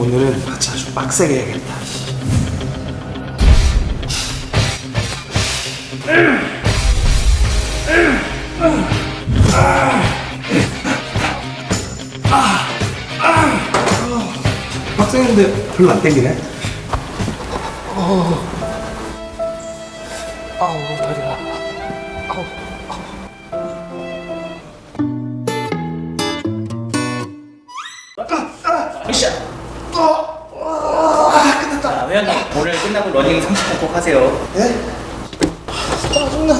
오늘은 아주 빡세게 해야겠다. 빡세는데 별로 안 땡기네. 아우 다리가. 아우. 자, 회원님 오늘 끝나고 러닝 30분 꼭 하세요. 짜증나.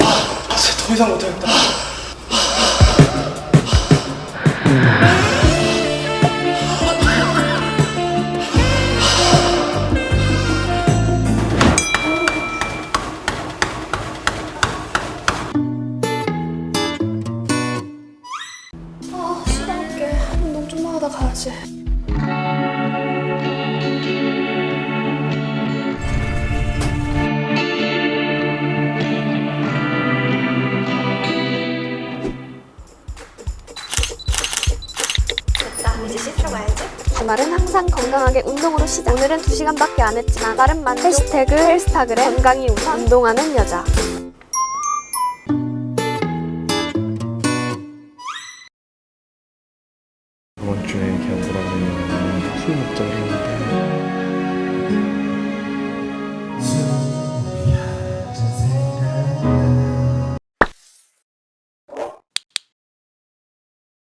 아, 진짜 더 이상 못하겠다. 하다 가야지. 됐다. 이제 씻으러 가야지. 주말은 항상 건강하게 운동으로 시작. 오늘은 2시간밖에 안 했지만 나름 만족. 해시태그 헬스타그램 건강이 우선 운동하는 여자. শুয়ে উঠতে পারলাম